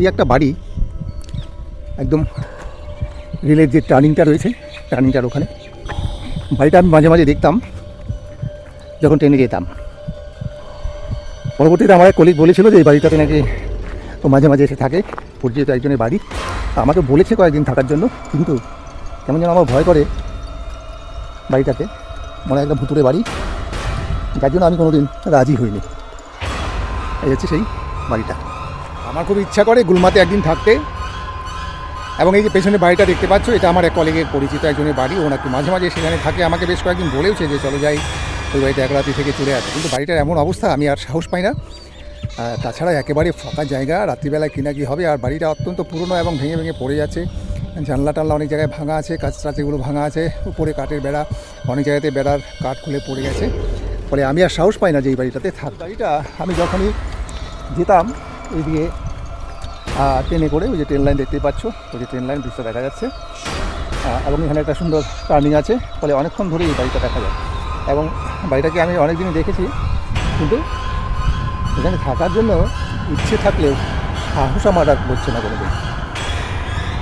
এই একটা বাড়ি, একদম রেলের যে টার্নিংটা রয়েছে টার্নিংটার ওখানে। বাড়িটা আমি মাঝে মাঝে দেখতাম, যখন ট্রেনে যেতাম। পরবর্তীতে আমার কলিগ বলেছিল যে এই বাড়িটাতে নাকি তো মাঝে মাঝে এসে থাকে, পরিচিত একজনের বাড়ি। আমাকে বলেছে কয়েকদিন থাকার জন্য, কিন্তু কেমন যেন আমার ভয় করে বাড়িটাতে মনে একটা ভুতুরে বাড়ি। যার জন্য আমি কোনোদিন রাজি হইনি। এই হচ্ছে সেই বাড়িটা। আমার খুব ইচ্ছা করে গুলমাতে একদিন থাকতে। এবং এই যে পেছনে বাড়িটা দেখতে পাচ্ছ, এটা আমার এক কলিগের পরিচিত একজনের বাড়ি। ও নাকি মাঝে মাঝে সেখানে থাকে। আমাকে বেশ কয়েকদিন বলেওছে যে চলো যাই। ওই বাড়িতে এক রাতি থেকে চলে আসে। কিন্তু বাড়িটার এমন অবস্থা, আমি আর সাহস পাই না। তাছাড়া একেবারে ফাঁকা জায়গা, রাত্রিবেলায় কিনা কি হবে। আর বাড়িটা অত্যন্ত পুরনো এবং ভেঙে ভেঙে পড়ে যাচ্ছে। জানলা টানলা অনেক জায়গায় ভাঙা আছে কাঁচ টাচেগুলো ভাঙা আছে। উপরে কাঠের বেড়া, অনেক জায়গাতে বেড়ার কাঠ খুলে পড়ে গেছে। ফলে আমি আর সাহস পাই না যে এই বাড়িটাতে থাক। বাড়িটা আমি যখনই যেতাম এইদিকে আহ, ট্রেনে করে ওই যে ট্রেন লাইন দেখতেই পাচ্ছ ওই যে ট্রেন লাইন দৃশ্য দেখা যাচ্ছে। এবং এখানে একটা সুন্দর টার্নিং আছে ফলে অনেকক্ষণ ধরে এই বাড়িটা দেখা যায়। এবং বাড়িটাকে আমি অনেক দিনই দেখেছি কিন্তু এখানে থাকার জন্য ইচ্ছে থাকলেও সাহস আমার আর করছে না কোনো দিন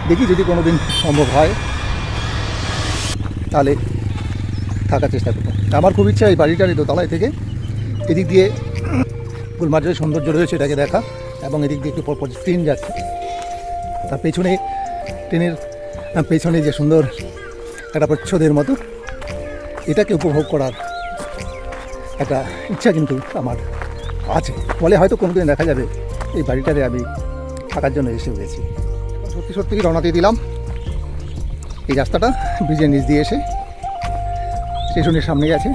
দেখি যদি কোনো দিন সম্ভব হয় তাহলে থাকার চেষ্টা করব। আমার খুব ইচ্ছা এই বাড়িটার এই দোতলায় থেকে এদিক দিয়ে গুলমার যে সৌন্দর্য রয়েছে এটাকে দেখা। এবং এদিক দিয়ে একটু পরপর ট্রেন যাচ্ছে। তার পেছনে ট্রেনের পেছনে যে সুন্দর একটা প্রচ্ছদের মতো, এটাকে উপভোগ করার একটা ইচ্ছা কিন্তু আমার আছে। ফলে হয়তো কোনোদিন দেখা যাবে এই বাড়িটারে আমি থাকার জন্য এসে হয়েছি সত্যি সত্যি রওনা দিয়ে দিলাম। এই রাস্তাটা ব্রিজের নিচ দিয়ে এসে স্টেশনের সামনে গেছে।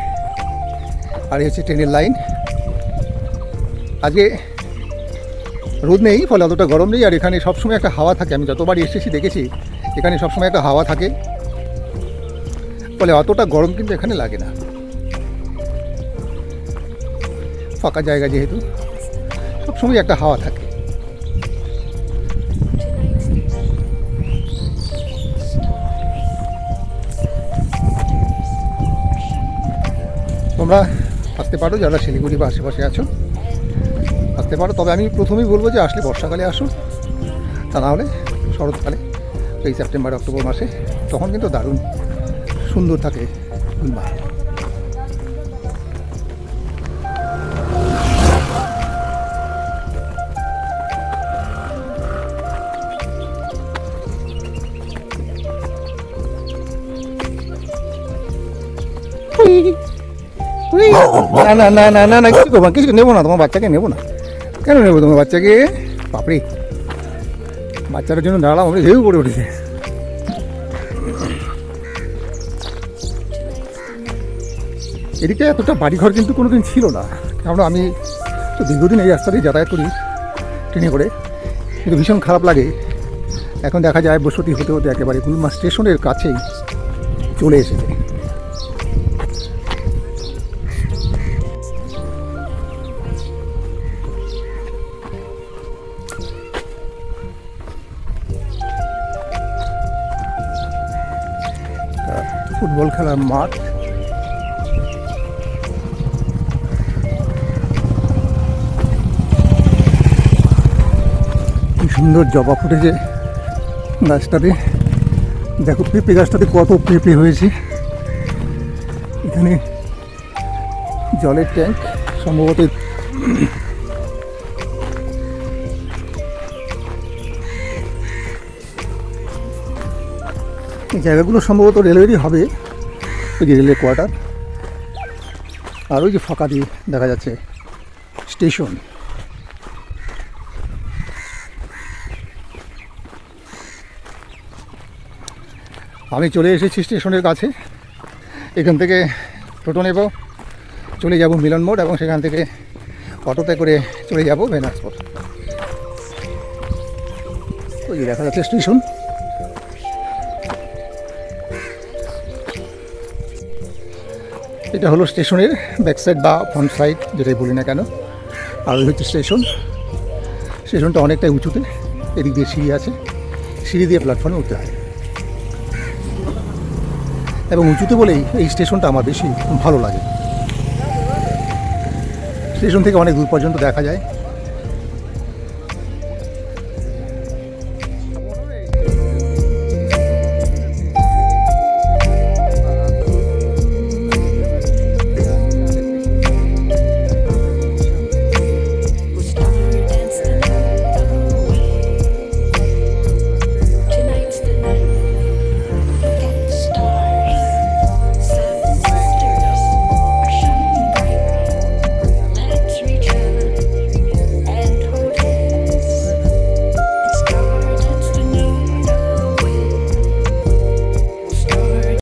আর এই হচ্ছে ট্রেনের লাইন। আজকে রোদ নেই, ফলে অতটা গরম নেই, আর এখানে সবসময় একটা হাওয়া থাকে। আমি যতবার এসেছি, দেখেছি, এখানে সবসময় একটা হাওয়া থাকে। ফলে অতটা গরম কিন্তু এখানে লাগে না। ফাঁকা জায়গা যেহেতু, সবসময় একটা হাওয়া থাকে। তোমরা আসতে পারো, যারা শিলিগুড়ি বা আশেপাশে আছো। আসতে পারো। তবে আমি প্রথমেই বলব যে আসলে বর্ষাকালে আসুন। তা না হলে শরৎকালে এই সেপ্টেম্বর অক্টোবর মাসে তখন কিন্তু দারুণ সুন্দর থাকে গুলমার্গ না না না না না কিছু করব কিছু নেব না তোমার বাচ্চাকে নেব না। কেন নেব তোমার বাচ্চাকে? বাপরে। বাচ্চাটার জন্য দাঁড়ালাম আমি ঢেউ করে উঠেছে। এদিকে এতটা বাড়িঘর কিন্তু কোনোদিন ছিল না। কারণ আমি তো দীর্ঘদিন এই রাস্তা দিয়ে যাতায়াত করি, ট্রেনে করে। কিন্তু ভীষণ খারাপ লাগে। এখন দেখা যায়, বসতি হতে হতে একেবারে গুলমা স্টেশনের কাছেই চলে এসেছে। ফুটবল খেলার মাঠ। কি সুন্দর জবা ফুটেছে গাছটাতে। দেখো পেঁপে গাছটাতে কত পেঁপে হয়েছে। এখানে জলের ট্যাঙ্ক, সম্ভবত এই জায়গাগুলো সম্ভবত রেলওয়েরই হবে, ওই যে রেলের কোয়ার্টার। আর ওই যে ফাঁকা দিয়ে দেখা যাচ্ছে স্টেশন। আমি চলে এসেছি স্টেশনের কাছে। এখান থেকে টোটো নেব, চলে যাব মিলন মোড় এবং সেখান থেকে অটোতে করে চলে যাব বেনারসপুর ওই দেখা যাচ্ছে স্টেশন। এটা হলো স্টেশনের ব্যাক সাইড বা ফ্রন্ট সাইড যেটাই বলি না কেন। আর ওই হচ্ছে স্টেশন। স্টেশনটা অনেকটাই উঁচুতে, এদিক দিয়ে সিঁড়ি আছে। সিঁড়ি দিয়ে প্ল্যাটফর্মে উঠতে হয়। এবং উঁচুতে বলেই এই স্টেশনটা আমার বেশি ভালো লাগে। স্টেশন থেকে অনেক দূর পর্যন্ত দেখা যায়।